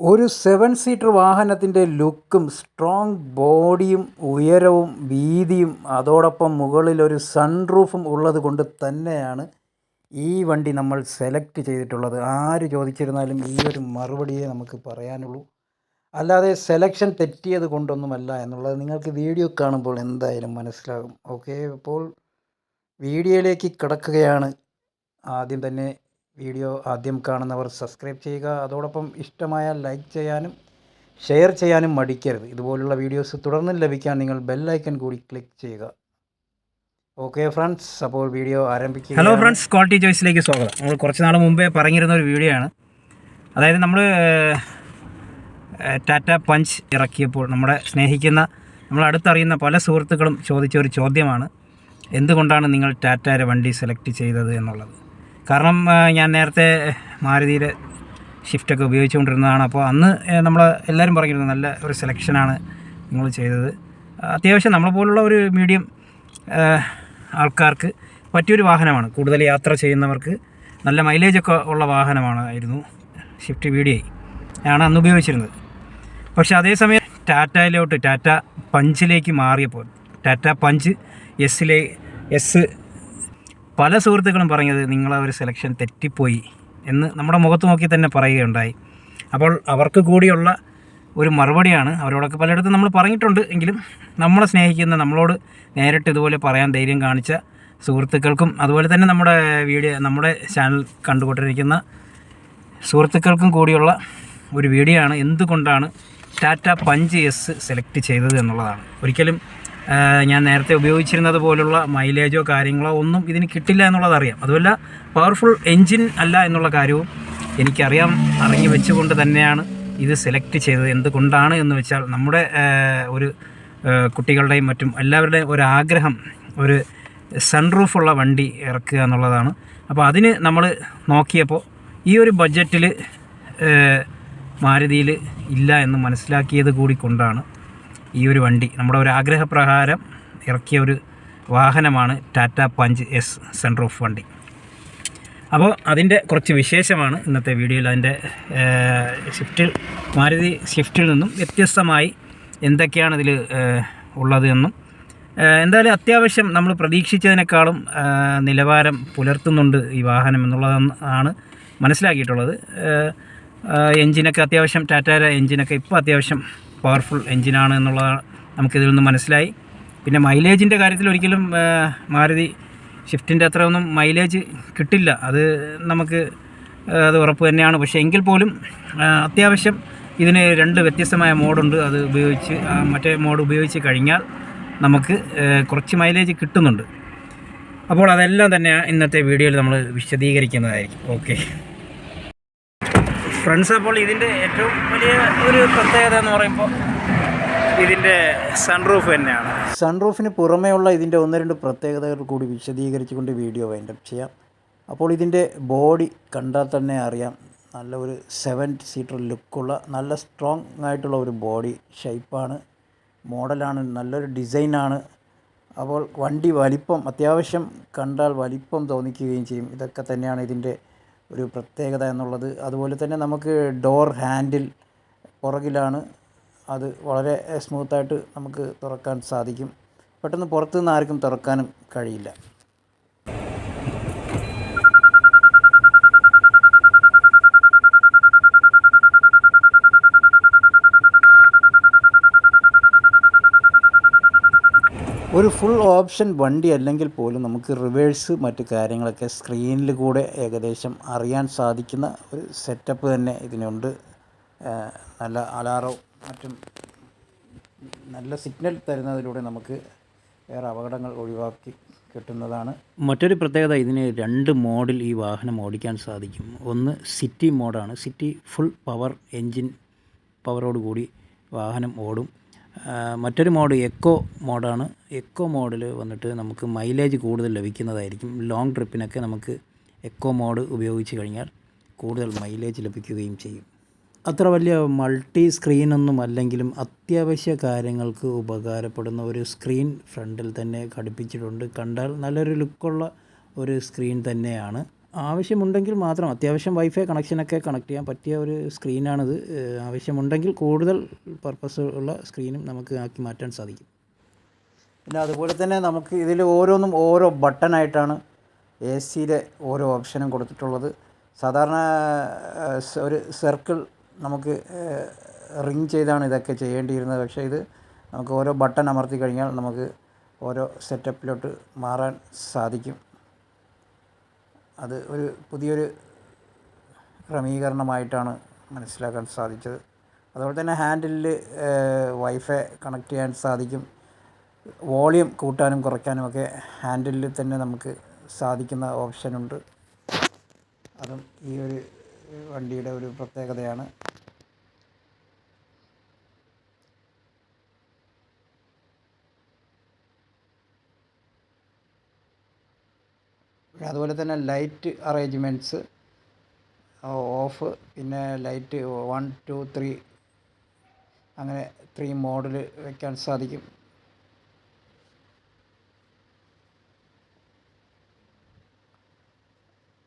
ഒരു seven seater വാഹനത്തിന്റെ ലുക്കും സ്ട്രോങ് ബോഡിയും ഉയരവും വീതിയും അതോടൊപ്പം മുകളിലൊരു സൺറൂഫും ഉള്ളത് കൊണ്ട് തന്നെയാണ് ഈ വണ്ടി നമ്മൾ സെലക്ട് ചെയ്തിട്ടുള്ളത്. ആര് ചോദിച്ചിരുന്നാലും ഈ ഒരു മറുപടിയേ നമുക്ക് പറയാനുള്ളൂ. അല്ലാതെ സെലക്ഷൻ തെറ്റിയത് കൊണ്ടൊന്നുമല്ല എന്നുള്ളത് നിങ്ങൾക്ക് വീഡിയോ കാണുമ്പോൾ എന്തായാലും മനസ്സിലാകും. ഓക്കെ അപ്പോൾ വീഡിയോയിലേക്ക് കിടക്കുകയാണ്. ആദ്യം തന്നെ വീഡിയോ ആദ്യം കാണുന്നവർ സബ്സ്ക്രൈബ് ചെയ്യുക. അതോടൊപ്പം ഇഷ്ടമായ ലൈക്ക് ചെയ്യാനും ഷെയർ ചെയ്യാനും മടിക്കരുത്. ഇതുപോലുള്ള വീഡിയോസ് തുടർന്നും ലഭിക്കാൻ നിങ്ങൾ ബെല്ലൈക്കൺ കൂടി ക്ലിക്ക് ചെയ്യുക. ഓക്കെ ഫ്രണ്ട്സ് അപ്പോൾ വീഡിയോ ആരംഭിക്കുക ഹലോ ഫ്രണ്ട്സ് ക്വാളിറ്റി ചോയ്സിലേക്ക് സ്വാഗതം. നമ്മൾ കുറച്ച് നാൾ മുമ്പേ പറഞ്ഞിരുന്ന ഒരു വീഡിയോ ആണ് അതായത് നമ്മൾ ടാറ്റ പഞ്ച് ഇറക്കിയപ്പോൾ നമ്മുടെ സ്നേഹിക്കുന്ന നമ്മൾ അടുത്തറിയുന്ന പല സുഹൃത്തുക്കളും ചോദിച്ച ഒരു ചോദ്യമാണ്. എന്തുകൊണ്ടാണ് നിങ്ങൾ ടാറ്റയുടെ വണ്ടി സെലക്ട് ചെയ്തത് എന്നുള്ളത്? കാരണം ഞാൻ നേരത്തെ മാരുതിയുടെ ഷിഫ്റ്റൊക്കെ ഉപയോഗിച്ചുകൊണ്ടിരുന്നതാണ്. അപ്പോൾ അന്ന് നമ്മൾ എല്ലാവരും പറഞ്ഞിരുന്നു നല്ല ഒരു സെലക്ഷനാണ് നിങ്ങൾ ചെയ്തത്. അത്യാവശ്യം നമ്മളെ പോലുള്ള ഒരു മീഡിയം ആൾക്കാർക്ക് പറ്റിയൊരു വാഹനമാണ്. കൂടുതൽ യാത്ര ചെയ്യുന്നവർക്ക് നല്ല മൈലേജൊക്കെ ഉള്ള വാഹനമാണായിരുന്നു ഷിഫ്റ്റ് വി ഡി ഐ ആണ് അന്ന് ഉപയോഗിച്ചിരുന്നത്. പക്ഷേ അതേസമയം ടാറ്റയിലോട്ട് ടാറ്റ പഞ്ചിലേക്ക് മാറിയപ്പോൾ ടാറ്റ പഞ്ച് എസ്സിലെ എസ് പല സുഹൃത്തുക്കളും പറഞ്ഞത് നിങ്ങളെ ഒരു സെലക്ഷൻ തെറ്റിപ്പോയി എന്ന് നമ്മുടെ മുഖത്ത് നോക്കി തന്നെ പറയുകയുണ്ടായി. അപ്പോൾ അവർക്ക് കൂടിയുള്ള ഒരു മറുപടിയാണ് അവരോടൊക്കെ പലയിടത്തും നമ്മൾ പറഞ്ഞിട്ടുണ്ട്. എങ്കിലും നമ്മളെ സ്നേഹിക്കുന്ന നമ്മളോട് നേരിട്ട് ഇതുപോലെ പറയാൻ ധൈര്യം കാണിച്ച സുഹൃത്തുക്കൾക്കും അതുപോലെ തന്നെ നമ്മുടെ വീഡിയോ നമ്മുടെ ചാനൽ കണ്ടുകൊണ്ടിരിക്കുന്ന സുഹൃത്തുക്കൾക്കും കൂടിയുള്ള ഒരു വീഡിയോ ആണ് എന്തുകൊണ്ടാണ് ടാറ്റ പഞ്ച് എസ് സെലക്ട് ചെയ്തത് എന്നുള്ളതാണ്. ഒരിക്കലും ഞാൻ നേരത്തെ ഉപയോഗിച്ചിരുന്നത് പോലുള്ള മൈലേജോ കാര്യങ്ങളോ ഒന്നും ഇതിന് കിട്ടില്ല എന്നുള്ളത് അറിയാം. അതുമല്ല പവർഫുൾ എൻജിൻ അല്ല എന്നുള്ള കാര്യവും എനിക്കറിയാം അറിഞ്ഞു വെച്ചുകൊണ്ട് തന്നെയാണ് ഇത് സെലക്ട് ചെയ്തത്. എന്തുകൊണ്ടാണ് എന്ന് വെച്ചാൽ നമ്മുടെ ഒരു കുട്ടികളുടെയും മറ്റും എല്ലാവരുടെയും ഒരു ആഗ്രഹം ഒരു സൺറൂഫുള്ള വണ്ടി ഇറക്കുക എന്നുള്ളതാണ്. അപ്പോൾ അതിന് നമ്മൾ നോക്കിയപ്പോൾ ഈ ഒരു ബഡ്ജറ്റിൽ മാരുതിയിൽ ഇല്ല എന്ന് മനസ്സിലാക്കിയത് കൂടി കൊണ്ടാണ് ഈ ഒരു വണ്ടി നമ്മുടെ ഒരു ആഗ്രഹപ്രകാരം ഇറക്കിയ ഒരു വാഹനമാണ് ടാറ്റ പഞ്ച് എസ് സൺറൂഫ് വണ്ടി. അപ്പോൾ അതിന്റെ കുറച്ച് വിശേഷമാണ് ഇന്നത്തെ വീഡിയോയിൽ. അതിന്റെ ഷിഫ്റ്റിൽ മാരുതി ഷിഫ്റ്റിൽ നിന്നും വ്യത്യസ്തമായി എന്തൊക്കെയാണ് ഇതിൽ ഉള്ളത് എന്നും എന്തായാലും അത്യാവശ്യം നമ്മൾ പ്രതീക്ഷിച്ചതിനേക്കാളും നിലവാരം പുലർത്തുന്നുണ്ട് ഈ വാഹനം എന്നുള്ളതാണ് മനസ്സിലാക്കിയിട്ടുള്ളത്. എൻജിനൊക്കെ അത്യാവശ്യം ടാറ്റയുടെ എൻജിനൊക്കെ ഇപ്പോൾ അത്യാവശ്യം പവർഫുൾ എൻജിനാണ് എന്നുള്ളത് നമുക്കിതിൽ നിന്ന് മനസ്സിലായി. പിന്നെ മൈലേജിന്റെ കാര്യത്തിൽ ഒരിക്കലും മാരുതി ഷിഫ്റ്റിന്റെ അത്ര ഒന്നും മൈലേജ് കിട്ടില്ല. അത് നമുക്ക് അത് ഉറപ്പ് തന്നെയാണ്. പക്ഷേ എങ്കിൽ പോലും അത്യാവശ്യം ഇതിന് രണ്ട് വ്യത്യസ്തമായ മോഡുണ്ട് അത് ഉപയോഗിച്ച് മറ്റേ മോഡ് ഉപയോഗിച്ച് കഴിഞ്ഞാൽ നമുക്ക് കുറച്ച് മൈലേജ് കിട്ടുന്നുണ്ട്. അപ്പോൾ അതെല്ലാം തന്നെ ഇന്നത്തെ വീഡിയോയിൽ നമ്മൾ വിശദീകരിക്കുന്നതായിരിക്കും. ഓക്കെ ഫ്രണ്ട്സ് അപ്പോൾ ഇതിന്റെ ഏറ്റവും വലിയ ഒരു പ്രത്യേകത എന്ന് പറയുമ്പോൾ ഇതിന്റെ സൺറൂഫ് തന്നെയാണ്. സൺറൂഫിന് പുറമേയുള്ള ഇതിന്റെ ഒന്ന് രണ്ട് പ്രത്യേകതകൾ കൂടി വിശദീകരിച്ചുകൊണ്ട് വീഡിയോ വൈൻഡപ്പ് ചെയ്യാം. അപ്പോൾ ഇതിന്റെ ബോഡി കണ്ടാൽ തന്നെ അറിയാം നല്ല ഒരു സെവൻ സീറ്റർ ലുക്കുള്ള നല്ല സ്ട്രോങ് ആയിട്ടുള്ള ഒരു ബോഡി ഷേപ്പാണ് മോഡലാണ് നല്ലൊരു ഡിസൈനാണ് അപ്പോൾ വണ്ടി വലിപ്പം അത്യാവശ്യം കണ്ടാൽ വലിപ്പം തോന്നിക്കുകയും ചെയ്യും. ഇതൊക്കെ തന്നെയാണ് ഇതിന്റെ ഒരു പ്രത്യേകത എന്നുള്ളത്. അതുപോലെ തന്നെ നമുക്ക് ഡോർ ഹാൻഡിൽ പുറകിലാണ് അത് വളരെ സ്മൂത്തായിട്ട് നമുക്ക് തുറക്കാൻ സാധിക്കും. പെട്ടെന്ന് പുറത്തുനിന്ന് ആർക്കും തുറക്കാനും കഴിയില്ല. ഒരു ഫുൾ ഓപ്ഷൻ വണ്ടി അല്ലെങ്കിൽ പോലും നമുക്ക് റിവേഴ്സ് മറ്റ് കാര്യങ്ങളൊക്കെ സ്ക്രീനിൽ കൂടെ ഏകദേശം അറിയാൻ സാധിക്കുന്ന ഒരു സെറ്റപ്പ് തന്നെ ഇതിനുണ്ട്. നല്ല അലാറവും മറ്റും നല്ല സിഗ്നൽ തരുന്നതിലൂടെ നമുക്ക് വേറെ അപകടങ്ങൾ ഒഴിവാക്കി കിട്ടുന്നതാണ്. മറ്റൊരു പ്രത്യേകത ഇതിന് രണ്ട് മോഡിൽ ഈ വാഹനം ഓടിക്കാൻ സാധിക്കും. ഒന്ന് സിറ്റി മോഡാണ് സിറ്റി ഫുൾ പവർ എൻജിൻ പവറോട് കൂടി വാഹനം ഓടും. മറ്റൊരു മോഡ് എക്കോ മോഡാണ്. എക്കോ മോഡിൽ വന്നിട്ട് നമുക്ക് മൈലേജ് കൂടുതൽ ലഭിക്കുന്നതായിരിക്കും. ലോങ് ട്രിപ്പിനൊക്കെ നമുക്ക് എക്കോ മോഡ് ഉപയോഗിച്ച് കഴിഞ്ഞാൽ കൂടുതൽ മൈലേജ് ലഭിക്കുകയും ചെയ്യും. അത്ര വലിയ മൾട്ടി സ്ക്രീനൊന്നും അല്ലെങ്കിലും അത്യാവശ്യ കാര്യങ്ങൾക്ക് ഉപകാരപ്പെടുന്ന ഒരു സ്ക്രീൻ ഫ്രണ്ടിൽ തന്നെ ഘടിപ്പിച്ചിട്ടുണ്ട്. കണ്ടാൽ നല്ലൊരു ലുക്കുള്ള ഒരു സ്ക്രീൻ തന്നെയാണ്. ആവശ്യമുണ്ടെങ്കിൽ മാത്രം അത്യാവശ്യം വൈഫൈ കണക്ഷനൊക്കെ കണക്ട് ചെയ്യാൻ പറ്റിയ ഒരു സ്ക്രീനാണിത് ആവശ്യമുണ്ടെങ്കിൽ കൂടുതൽ പർപ്പസ് ഉള്ള സ്ക്രീനും നമുക്ക് ആക്കി മാറ്റാൻ സാധിക്കും. പിന്നെ അതുപോലെ തന്നെ നമുക്ക് ഇതിൽ ഓരോന്നും ഓരോ ബട്ടണായിട്ടാണ് എ സിയിലെ ഓരോ ഓപ്ഷനും കൊടുത്തിട്ടുള്ളത്. സാധാരണ ഒരു സർക്കിൾ നമുക്ക് റിങ് ചെയ്താണ് ഇതൊക്കെ ചെയ്യേണ്ടിയിരുന്നത്. പക്ഷേ ഇത് നമുക്ക് ഓരോ ബട്ടൺ അമർത്തി കഴിഞ്ഞാൽ നമുക്ക് ഓരോ സെറ്റപ്പിലോട്ട് മാറാൻ സാധിക്കും. അത് ഒരു പുതിയൊരു ക്രമീകരണമായിട്ടാണ് മനസ്സിലാക്കാൻ സാധിച്ചത്. അതുപോലെ തന്നെ ഹാൻഡിലിൽ വൈഫൈ കണക്ട് ചെയ്യാൻ സാധിക്കും. വോളിയം കൂട്ടാനും കുറയ്ക്കാനും ഒക്കെ ഹാൻഡിലിൽ തന്നെ നമുക്ക് സാധിക്കുന്ന ഓപ്ഷനുണ്ട്. അതും ഈ ഒരു വണ്ടിയുടെ ഒരു പ്രത്യേകതയാണ്. അതുപോലെ തന്നെ ലൈറ്റ് അറേഞ്ച്മെന്റ്സ് ഓഫ് പിന്നെ ലൈറ്റ് വൺ ടു ത്രീ അങ്ങനെ ത്രീ മോഡിൽ വയ്ക്കാൻ സാധിക്കും.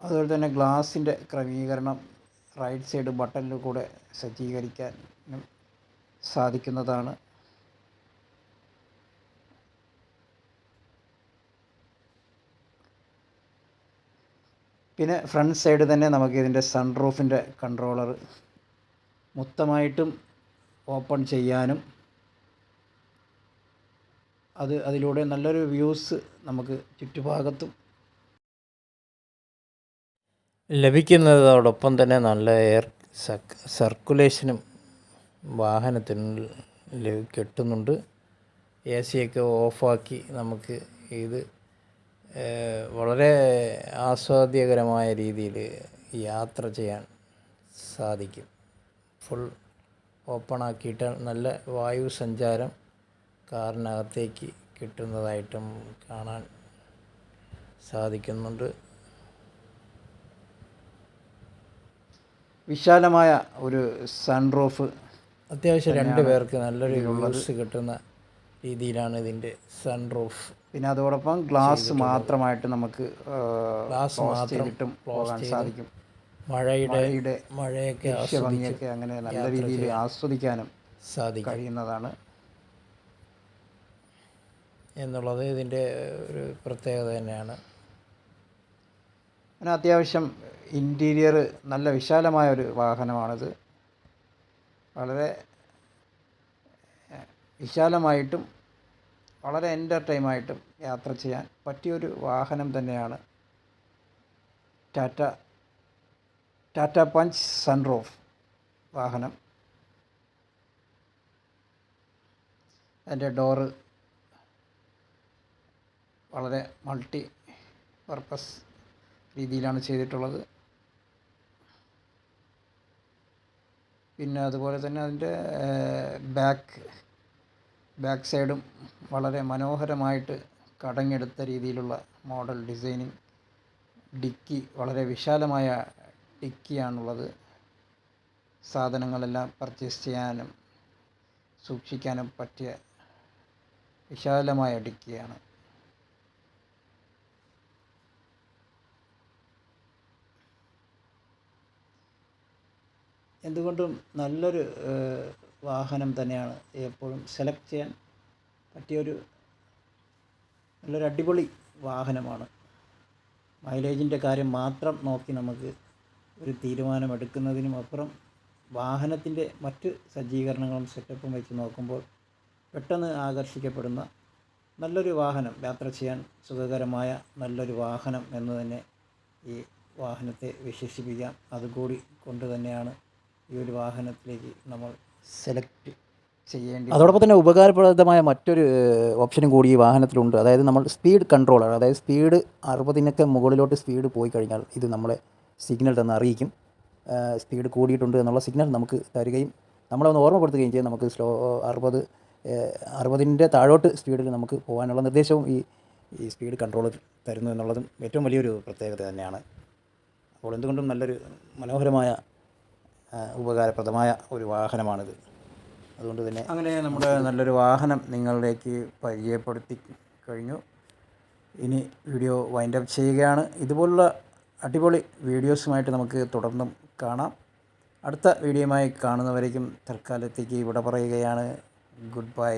അതുപോലെ തന്നെ ഗ്ലാസിന്റെ ക്രമീകരണം റൈറ്റ് സൈഡ് ബട്ടണിൽ കൂടെ സജ്ജീകരിക്കാനും സാധിക്കുന്നതാണ്. പിന്നെ ഫ്രണ്ട് സൈഡ് തന്നെ നമുക്ക് ഇതിന്റെ സൺ റൂഫിന്റെ കൺട്രോളർ മൊത്തമായിട്ടും ഓപ്പൺ ചെയ്യാനും അത് അതിലൂടെ നല്ലൊരു വ്യൂസ് നമുക്ക് ചുറ്റുഭാഗത്തും ലഭിക്കുന്നതോടൊപ്പം തന്നെ നല്ല എയർ സർക്കുലേഷനും വാഹനത്തിന് കിട്ടുന്നുണ്ട്. എ സിയൊക്കെ ഓഫാക്കി നമുക്ക് ഇത് വളരെ ആസ്വാദ്യകരമായ രീതിയിൽ യാത്ര ചെയ്യാൻ സാധിക്കും. ഫുൾ ഓപ്പൺ ആക്കിയിട്ട് നല്ല വായു സഞ്ചാരം കാറിനകത്തേക്ക് കിട്ടുന്നതായിട്ടും കാണാൻ സാധിക്കുന്നുണ്ട്. വിശാലമായ ഒരു സൺറൂഫ് അത്യാവശ്യം രണ്ട് പേർക്ക് നല്ലൊരു യൂസ് കിട്ടുന്ന രീതിയിലാണ് ഇതിന്റെ സൺറൂഫ് പിന്നെ അതോടൊപ്പം ഗ്ലാസ് മാത്രമായിട്ട് നമുക്ക് ഗ്ലാസ് മാത്രം ചെയ്തിട്ടും പോകാൻ സാധിക്കും. മഴയുടെ മഴയുടെ മഴയൊക്കെ ഭംഗിയൊക്കെ അങ്ങനെ നല്ല രീതിയിൽ ആസ്വദിക്കാനും സാധിക്കും. കഴിയുന്നതാണ്. എന്നുള്ളത് ഇതിന്റെ ഒരു പ്രത്യേകത തന്നെയാണ്. പിന്നെ അത്യാവശ്യം ഇന്റീരിയർ നല്ല വിശാലമായ ഒരു വാഹനമാണിത്. വളരെ വിശാലമായിട്ടും വളരെ എന്റർടൈമായിട്ടും യാത്ര ചെയ്യാൻ പറ്റിയൊരു വാഹനം തന്നെയാണ് ടാറ്റ ടാറ്റ പഞ്ച് സൺറൂഫ് വാഹനം. അതിന്റെ ഡോറ് വളരെ മൾട്ടി പർപ്പസ് രീതിയിലാണ് ചെയ്തിട്ടുള്ളത്. പിന്നെ അതുപോലെ തന്നെ അതിന്റെ ബാക്ക് ബാക്ക് സൈഡും വളരെ മനോഹരമായിട്ട് കടഞ്ഞെടുത്ത രീതിയിലുള്ള മോഡൽ ഡിസൈനിങ് ഡിക്കി വളരെ വിശാലമായ ഡിക്കിയാണുള്ളത്. സാധനങ്ങളെല്ലാം പർച്ചേസ് ചെയ്യാനും സൂക്ഷിക്കാനും പറ്റിയ വിശാലമായ ഡിക്കിയാണ്. എന്തുകൊണ്ടും നല്ലൊരു വാഹനം തന്നെയാണ്. എപ്പോഴും സെലക്ട് ചെയ്യാൻ പറ്റിയൊരു നല്ലൊരു അടിപൊളി വാഹനമാണ്. മൈലേജിന്റെ കാര്യം മാത്രം നോക്കി നമുക്ക് ഒരു തീരുമാനമെടുക്കുന്നതിനും അപ്പുറം വാഹനത്തിന്റെ മറ്റ് സജ്ജീകരണങ്ങളും സെറ്റപ്പും വെച്ച് നോക്കുമ്പോൾ പെട്ടെന്ന് ആകർഷിക്കപ്പെടുന്ന നല്ലൊരു വാഹനം യാത്ര ചെയ്യാൻ സുഖകരമായ നല്ലൊരു വാഹനം എന്ന് തന്നെ ഈ വാഹനത്തെ വിശേഷിപ്പിക്കാം. അതുകൂടി കൊണ്ട് തന്നെയാണ് ഈ ഒരു വാഹനത്തിലേക്ക് നമ്മൾ സെലക്ട് ചെയ്യേണ്ടി അതോടൊപ്പം തന്നെ ഉപകാരപ്രദമായ മറ്റൊരു ഓപ്ഷനും കൂടി ഈ വാഹനത്തിലുണ്ട്. അതായത് നമ്മൾ സ്പീഡ് കൺട്രോളർ അതായത് സ്പീഡ് അറുപതിനൊക്കെ മുകളിലോട്ട് സ്പീഡ് പോയി കഴിഞ്ഞാൽ ഇത് നമ്മളെ സിഗ്നൽ തന്ന് അറിയിക്കും. സ്പീഡ് കൂടിയിട്ടുണ്ട് എന്നുള്ള സിഗ്നൽ നമുക്ക് തരികയും നമ്മളെ ഒന്ന് ഓർമ്മപ്പെടുത്തുകയും ചെയ്യും. നമുക്ക് സ്ലോ അറുപത് അറുപതിന്റെ താഴോട്ട് സ്പീഡിൽ നമുക്ക് പോകാനുള്ള നിർദ്ദേശവും ഈ ഈ സ്പീഡ് കൺട്രോൾ തരുന്നു എന്നുള്ളതും ഏറ്റവും വലിയൊരു പ്രത്യേകത തന്നെയാണ്. അപ്പോൾ എന്തുകൊണ്ടും നല്ലൊരു മനോഹരമായ ഉപകാരപ്രദമായ ഒരു വാഹനമാണിത്. അതുകൊണ്ട് തന്നെ അങ്ങനെ നമ്മുടെ നല്ലൊരു വാഹനം നിങ്ങളിലേക്ക് പരിചയപ്പെടുത്തി കഴിഞ്ഞു. ഇനി വീഡിയോ വൈൻഡ് അപ്പ് ചെയ്യുകയാണ്. ഇതുപോലുള്ള അടിപൊളി വീഡിയോസുമായിട്ട് നമുക്ക് തുടർന്നും കാണാം. അടുത്ത വീഡിയോയുമായി കാണുന്നവരേക്കും തൽക്കാലത്തേക്ക് ഇവിടെ പറയുകയാണ്. Good bye